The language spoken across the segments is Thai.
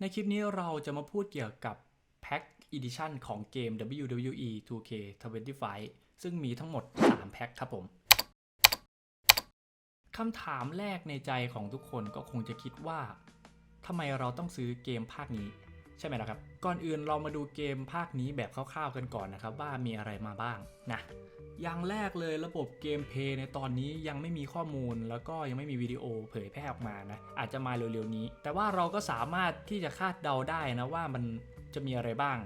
ในคลิปนี้เราจะมาพูดเกี่ยวกับแพ็คอีดิชันของเกม WWE 2K25 ซึ่งมีทั้งหมด 3 แพ็คครับผมคำถามแรกในใจของทุกคนก็คงจะคิดว่าทำไมเราต้องซื้อเกมภาคนี้ ใช่ไหมล่ะครับ ก่อนอื่นเรามาดูเกมภาคนี้แบบคร่าวๆกันก่อนนะครับ ว่ามีอะไรมาบ้างนะอย่างแรกเลยระบบเกมเพย์ในตอนนี้ยังไม่มีข้อมูลแล้วก็ยังไม่มีวิดีโอเผยแพร่ออกมานะอาจจะมาเร็วๆนี้ แต่ว่าเราก็สามารถที่จะคาดเดาได้นะว่ามันจะมีอะไรบ้าง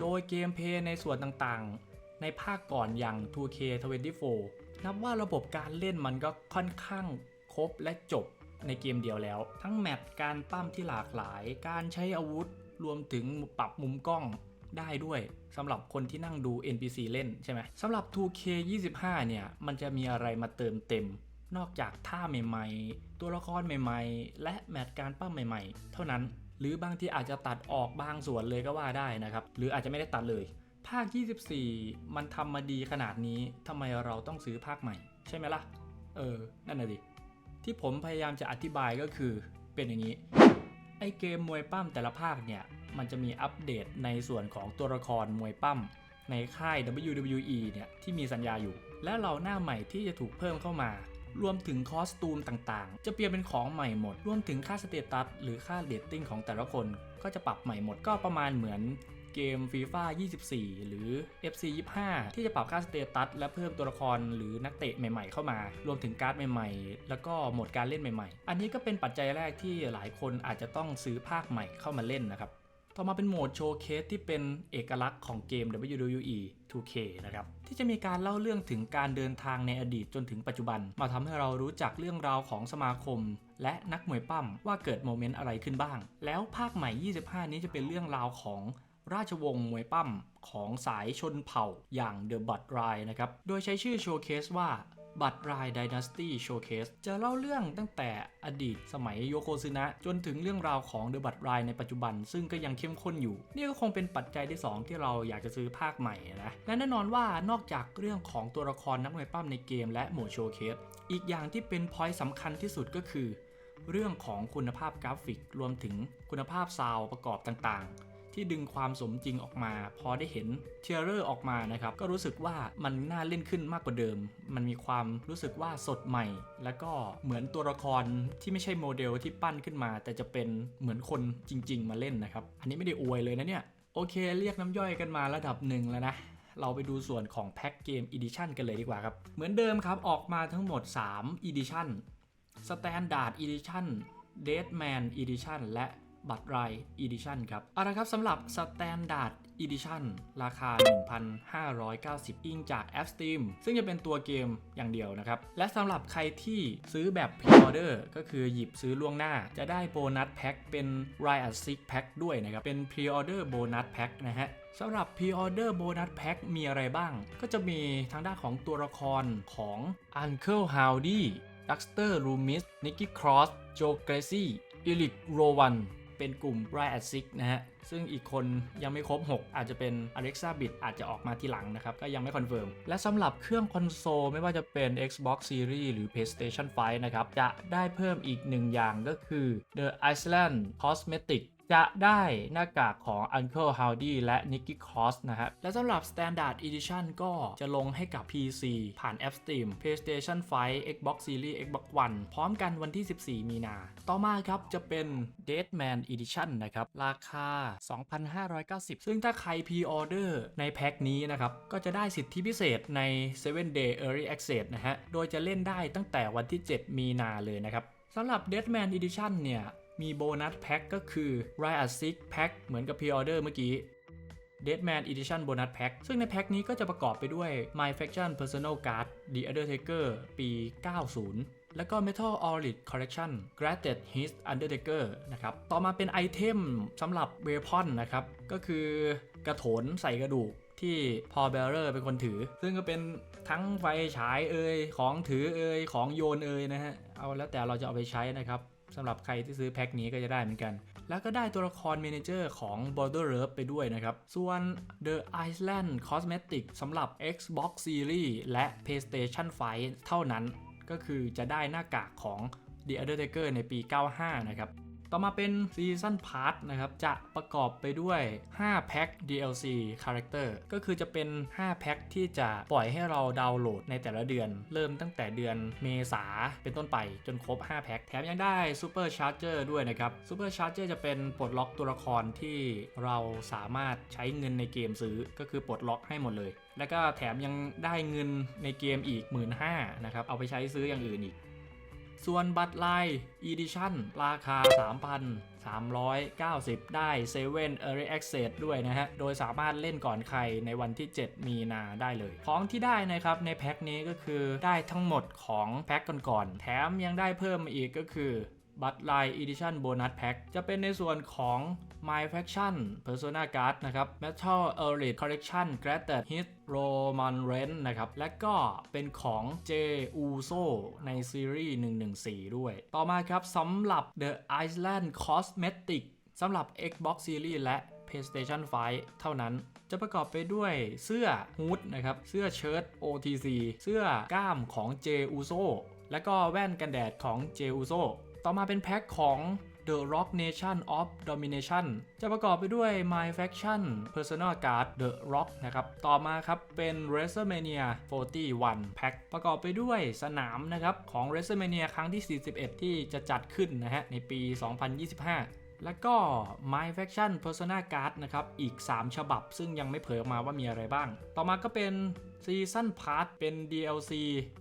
โดยเกมเพย์ในส่วนต่างๆ ในภาคก่อนอย่าง 2K24 นับว่าระบบการเล่นมันก็ค่อนข้างครบและจบ ในเกมเดียวแล้ว ทั้งแมปการปั้มที่หลากหลาย การใช้อาวุธรวมถึงปรับมุมกล้องได้ด้วยสำหรับคนที่นั่งดู NPC เล่นใช่ไหมสำหรับ 2K25 เนี่ยมันจะมีอะไรมาเติมเต็ม นอกจากท่าใหม่ๆ ตัวละครใหม่ๆ และแมตช์การปั้มใหม่ๆ เท่านั้น หรือบางที่อาจจะตัดออกบางส่วนเลยก็ว่าได้นะครับ หรืออาจจะไม่ได้ตัดเลย ภาค 24 มันทำมาดีขนาดนี้ทำไมเราต้องซื้อภาคใหม่ ใช่ไหมล่ะ เออ นั่นน่ะดิ ที่ผมพยายามจะอธิบายก็คือเป็นอย่างนี้ ไอเกมมวยปั้มแต่ละภาคเนี่ย มันจะมีอัปเดตในส่วนของตัวละครมวยปั้มในค่าย WWE เนี่ยที่มีสัญญาอยู่ และเราหน้าใหม่ที่จะถูกเพิ่มเข้ามารวมถึงคอสตูมต่างๆ จะเปลี่ยนเป็นของใหม่หมด รวมถึงค่าสเตตัสหรือค่าเรตติ้งของแต่ละคนก็จะปรับใหม่หมดก็ประมาณเหมือน เกม FIFA 24 หรือ FC 25 ที่จะปรับค่าสเตตัสและเพิ่มตัวละครหรือนักเตะใหม่ๆ เข้ามา รวมถึงการ์ดใหม่ๆ แล้วก็โหมดการเล่นใหม่ๆ อันนี้ก็เป็นปัจจัยแรกที่หลายคนอาจจะต้องซื้อภาคใหม่เข้ามาเล่นนะครับ ต่อมาเป็นโหมดโชว์เคสที่เป็นเอกลักษณ์ของเกม WWE 2K นะครับที่จะมีการเล่าเรื่องถึงการเดินทางในอดีตจนถึงปัจจุบัน มาทำให้เรารู้จักเรื่องราวของสมาคม และนักมวยปั้มว่าเกิดโมเมนต์อะไรขึ้นบ้าง แล้วภาคใหม่ 25 นี้จะเป็นเรื่องราวของ ราชวงศ์มวยปั้มของสายชนเผ่าอย่าง The b u t r i นะครับ โดยใช้ชื่อโชว์เคสว่าบัตราย Dynasty Showcase จะเล่าเรื่องตั้งแต่อดีตสมัยโยโกซึนะ จนถึงเรื่องราวของเดอะบัตรายในปัจจุบัน ซึ่งก็ยังเข้มข้นอยู่ นี่ก็คงเป็นปัจจัยที่ 2 ที่เราอยากจะซื้อภาคใหม่นะ และแน่นอนว่านอกจากเรื่องของตัวละครนักมวยปั้มในเกมและหมดโชว์เคส อีกอย่างที่เป็นพอยต์สำคัญที่สุดก็คือ เรื่องของคุณภาพกราฟิกรวมถึงคุณภาพซาวประกอบต่างๆ ที่ดึงความสมจริงออกมา พอได้เห็นเทเลอร์ออกมานะครับ ก็รู้สึกว่ามันน่าเล่นขึ้นมากกว่าเดิม มันมีความรู้สึกว่าสดใหม่ แล้วก็เหมือนตัวละครที่ไม่ใช่โมเดลที่ปั้นขึ้นมา แต่จะเป็นเหมือนคนจริง ๆ มาเล่นนะครับ อันนี้ไม่ได้อวยเลยนะเนี่ย โอเค เรียกน้ำย่อยกันมาระดับหนึ่งแล้วนะเราไปดูส่วนของแพ็กเกม Edition กันเลยดีกว่าครับ เหมือนเดิมครับ ออกมาทั้งหมด 3 Edition Standard Edition Deadman Edition และ บัตรไร Edition ครับเอาละครับสำหรับ Standard Edition ราคา 1,590 อิงจาก App Steam ซึ่งจะเป็นตัวเกมอย่างเดียวนะครับ และสำหรับใครที่ซื้อแบบ Pre-order ก็คือหยิบซื้อล่วงหน้า จะได้โบนัสแพ็คเป็น Riot Six Pack ด้วยนะครับ เป็น Pre-order Bonus Pack นะฮะสำหรับ Pre-order Bonus Pack มีอะไรบ้าง ก็จะมีทางด้านของตัวละครของ Uncle Howdy Dexter Loomis Nicky Cross Joe Gracie Eric Rowan เป็นกลุ่ม r i a t Six นะฮะ ซึ่งอีกคนยังไม่ครบ 6 อาจจะเป็น Alexa Bit อาจจะออกมาทีหลังนะครับ ก็ยังไม่คอนเฟิร์ม และสำหรับเครื่องคอนโซลไม่ว่าจะเป็น Xbox Series หรือ PlayStation 5 นะครับ จะได้เพิ่มอีกหนึ่งอย่างก็คือ The Iceland Cosmetic จะได้หน้ากากของ Uncle Howdy และ Nicky Cross นะฮะและสำหรับ Standard Edition ก็จะลงให้กับ PC ผ่าน App Steam PlayStation 5 Xbox Series Xbox One พร้อมกันวันที่ 14 มีนา ต่อมาครับจะเป็น Deadman Edition นะครับ ราคา 2,590 ซึ่งถ้าใคร Pre-order ในแพ็คนี้นะครับ ก็จะได้สิทธิพิเศษใน 7 Day Early Access นะฮะ โดยจะเล่นได้ตั้งแต่วันที่ 7 มีนาเลยนะครับสำหรับ Deadman Edition เนี่ย มีโบนัสแพ็คก็คือ Riot Six Pack เหมือนกับ Pre-order เมื่อกี้ Deadman Edition Bonus Pack ซึ่งในแพ็คนี้ก็จะประกอบไปด้วย My Faction Personal Card The Undertaker ปี 90 แล้วก็ Metal Orlit Collection Graded His Undertaker นะครับ ต่อมาเป็นไอเทมสำหรับ Weapon นะครับ ก็คือกระโถนใส่กระดูกที่พอเบลเลอร์เป็นคนถือ ซึ่งก็เป็นทั้งไฟฉายเอ่ยของถือเอ่ยของโยนเอ่ยนะฮะ เอาแล้วแต่เราจะเอาไปใช้นะครับ สำหรับใครที่ซื้อแพ็คนี้ก็จะได้เหมือนกัน แล้วก็ได้ตัวละครเมนเจอร์ของ Border r e ไปด้วยนะครับ ส่วน The Iceland Cosmetic สำหรับ Xbox Series และ PlayStation 5 เท่านั้น ก็คือจะได้หน้ากากของ The Undertaker ในปี 95 นะครับ ต่อมาเป็น Season Pass นะครับ จะประกอบไปด้วย 5 แพ็ค DLC Character ก็คือจะเป็น 5 แพ็คที่จะปล่อยให้เราดาวน์โหลดในแต่ละเดือน เริ่มตั้งแต่เดือนเมษาเป็นต้นไปจนครบ 5 แพ็ค แถมยังได้ Super Charger ด้วยนะครับ Super Charger จะเป็นปลดล็อกตัวละครที่เราสามารถใช้เงินในเกมซื้อก็คือปลดล็อกให้หมดเลย แล้วก็แถมยังได้เงินในเกมอีก 1 5ื่นนะครับ เอาไปใช้ซื้ออย่างอื่นอีก ส่วนบัตรลาย Edition ราคา 3,390 ได้7 Early Access ด้วยนะฮะ โดยสามารถเล่นก่อนใครในวันที่ 7 มีนาได้เลย ของที่ได้นะครับในแพ็คนี้ก็คือได้ทั้งหมดของแพ็คก่อนๆ แถมยังได้เพิ่มมาอีกก็คือบัตรลาย Edition Bonus Pack จะเป็นในส่วนของ My Faction Persona Card นะครับ Metal Elite Collection g r a d e d Hit Roman Reigns นะครับ และก็เป็นของ J Uso ในซีรีส์ 114 ด้วย ต่อมาครับสำหรับ The Island Cosmetic สำหรับ Xbox Series และ PlayStation 5 เท่านั้น จะประกอบไปด้วยเสื้อฮูดนะครับ เสื้อเชิ้ต OTC เสื้อกล้ามของ J Uso และก็แว่นกันแดดของ J Uso ต่อมาเป็นแพ็คของ The Rock Nation of Domination จะประกอบไปด้วย My Faction Personal Guard The Rock นะครับ ต่อมาครับเป็น WrestleMania 41 Pack ประกอบไปด้วยสนามนะครับของ WrestleMania ครั้งที่ 41 ที่จะจัดขึ้นนะฮะในปี 2025 แล้วก็ My Faction Persona Card นะครับ อีก 3 ฉบับ ซึ่งยังไม่เผยออกมาว่ามีอะไรบ้าง ต่อมาก็เป็น Season Pass เป็น DLC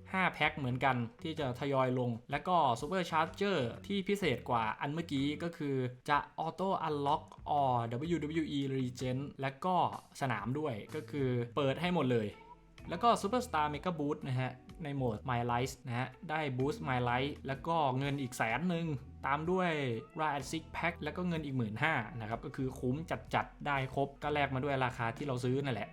5 แพ็คเหมือนกันที่จะทยอยลง แล้วก็ Super Charger ที่พิเศษกว่าอันเมื่อกี้ก็คือจะ Auto Unlock or WWE Legend และก็สนามด้วยก็คือเปิดให้หมดเลย แล้วก็ Superstar Mega Boost นะฮะ ในโหมด My Life นะฮะ ได้ Boost My Life แล้วก็เงินอีกแสนหนึ่ง ตามด้วยรายซิกแพ็คแล้วก็เงินอีก 1 5ื่นนะครับ ก็คือคุ้มจัดๆ ได้ครบ ก็แลกมาด้วยราคาที่เราซื้อนั่นแหละ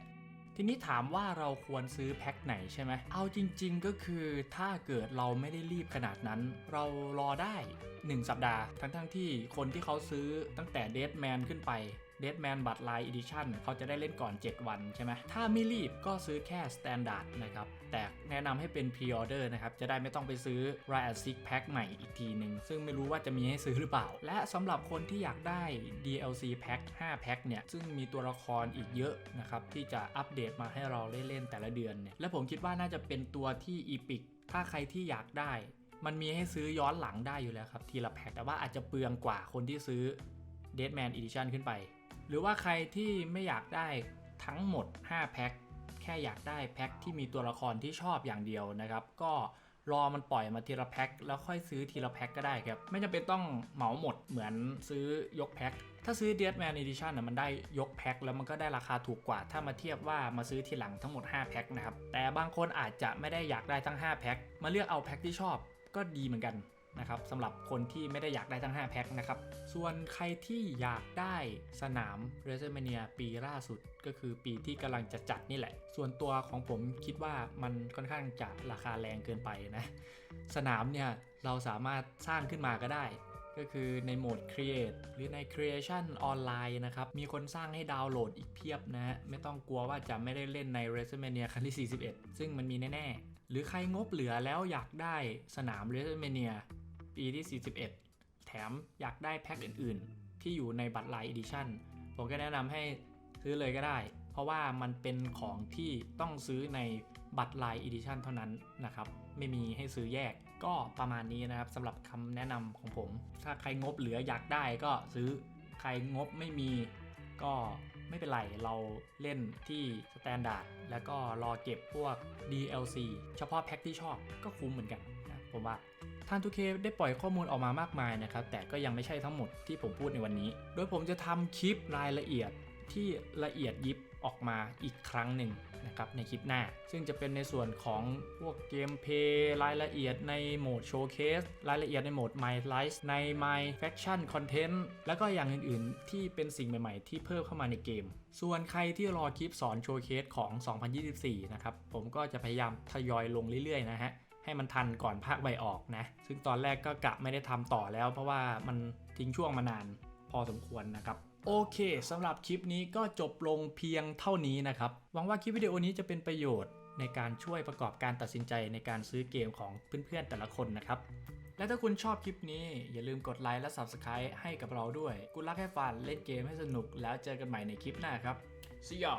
ทีนี้ถามว่าเราควรซื้อแพ็คไหนใช่ไหม เอาจริง ๆ ก็คือถ้าเกิดเราไม่ได้รีบขนาดนั้น เรารอได้ 1 สัปดาห์ ทั้งๆที่คนที่เขาซื้อตั้งแต่เดทแมนขึ้นไป Dead Man บัตร Line Edition เขาจะได้เล่นก่อน 7 วันใช่ไหมถ้าไม่รีบก็ซื้อแค่ Standard นะครับ แต่แนะนำให้เป็น Pre-order นะครับ จะได้ไม่ต้องไปซื้อ Riot Six Pack ใหม่อีกทีหนึ่ง ซึ่งไม่รู้ว่าจะมีให้ซื้อหรือเปล่า และสำหรับคนที่อยากได้ DLC Pack 5 Pack เนี่ย ซึ่งมีตัวละครอีกเยอะนะครับ ที่จะอัปเดตมาให้เราเล่นแต่ละเดือนเนี่ย และผมคิดว่าน่าจะเป็นตัวที่ Epic ถ้าใครที่อยากได้มันมีให้ซื้อย้อนหลังได้อยู่แล้วครับ ทีละแพ็คแต่ว่าอาจจะเปลืองกว่าคนที่ซื้อ Deadman Edition ขึ้นไป หรือว่าใครที่ไม่อยากได้ทั้งหมด 5 แพ็คแค่อยากได้แพ็คที่มีตัวละครที่ชอบอย่างเดียวนะครับ ก็รอมันปล่อยมาทีละแพ็คแล้วค่อยซื้อทีละแพ็คก็ได้ครับ ไม่จำเป็นต้องเหมาหมดเหมือนซื้อยกแพ็คถ้าซื้อ Deadman Edition นะมันได้ยกแพ็คแล้วมันก็ได้ราคาถูกกว่า ถ้ามาเทียบว่ามาซื้อทีหลังทั้งหมด 5 แพ็คนะครับ แต่บางคนอาจจะไม่ได้อยากได้ทั้ง 5 แพ็คมาเลือกเอาแพ็คที่ชอบก็ดีเหมือนกัน นะครับสำหรับคนที่ไม่ได้อยากได้ทั้ง 5 แพ็คนะครับ ส่วนใครที่อยากได้สนาม r e s e m a n i a ปีล่าสุด ก็คือปีที่กำลังจะจัดนี่แหละ ส่วนตัวของผมคิดว่ามันค่อนข้างจะราคาแรงเกินไปนะ สนามเนี่ยเราสามารถสร้างขึ้นมาก็ได้ก็คือในโหมด Create หรือใน Creation ออนไลน์นะครับ มีคนสร้างให้ดาวน์โหลดอีกเพียบนะฮะ ไม่ต้องกลัวว่าจะไม่ได้เล่นใน r e s e m a n i a ครั้งที่ 41 ซึ่งมันมีแน่ ๆ หรือใครงบเหลือแล้วอยากได้สนาม r e s e m a n i a ปีที่ 41 แถมอยากได้แพ็คอื่นๆ ที่อยู่ในบัตรไลน์ Edition ผมก็แนะนำให้ซื้อเลยก็ได้ เพราะว่ามันเป็นของที่ต้องซื้อในบัตรไลน์ Edition เท่านั้นนะครับ ไม่มีให้ซื้อแยกก็ประมาณนี้นะครับสำหรับคำแนะนำของผม ถ้าใครงบเหลืออยากได้ก็ซื้อใครงบไม่มีก็ไม่เป็นไร เราเล่นที่สแตนดาร์ดแล้วก็รอเก็บพวก DLC เฉพาะแพ็คที่ชอบก็คุ้มเหมือนกันนะผมว่า ทางทูเคได้ปล่อยข้อมูลออกมามากมายนะครับ แต่ก็ยังไม่ใช่ทั้งหมดที่ผมพูดในวันนี้ โดยผมจะทำคลิปรายละเอียดที่ละเอียดยิบออกมาอีกครั้งหนึ่งนะครับในคลิปหน้า ซึ่งจะเป็นในส่วนของพวกเกมเพย์รายละเอียดในโหมดโชว์เคสรายละเอียดในโหมด My Life ใน My Faction Content แล้วก็อย่างอื่นๆ ที่เป็นสิ่งใหม่ๆ ที่เพิ่มเข้ามาในเกม ส่วนใครที่รอคลิปสอนโชว์เคสของ 2024 นะครับ ผมก็จะพยายามทยอยลงเรื่อยๆ นะฮะ ให้มันทันก่อนภาคใบออกนะ ซึ่งตอนแรกก็กะไม่ได้ทำต่อแล้ว เพราะว่ามันทิ้งช่วงมานานพอสมควรนะครับโอเคสำหรับคลิปนี้ก็จบลงเพียงเท่านี้นะครับ หวังว่าคลิปวิดีโอนี้จะเป็นประโยชน์ในการช่วยประกอบการตัดสินใจในการซื้อเกมของเพื่อนๆแต่ละคนนะครับ และถ้าคุณชอบคลิปนี้อย่าลืมกดไลค์และ Subscribe ให้กับเราด้วยกูรักให้ฟันเล่นเกมให้สนุกแล้วเจอกันใหม่ในคลิปหน้าครับ See ya